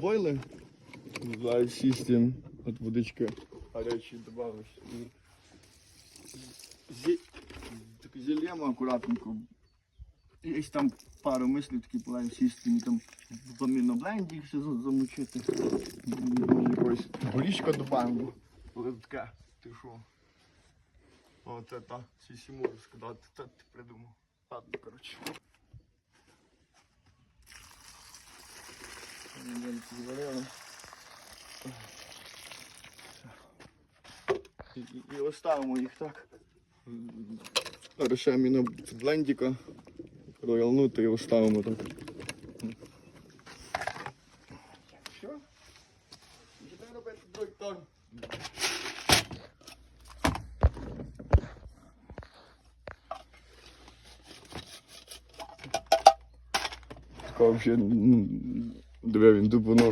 Бойли. Зараз сісти, от водички гарячої добавиш. Зі... Так зільємо акуратненько. Є там пару мислів такі плані сісти, мені там в амінобленді все за- замочити. Може якось горішка добавимо. Але таке, ти що? Оце та сісіму розкидати, та ти придумав. Ладно, коротше. І, і, і оставимо їх так. Решаємо на блендіка, роялнути і оставимо так. Що? Що треба робити другий тон? Такого вже, ну, диви, він дубонок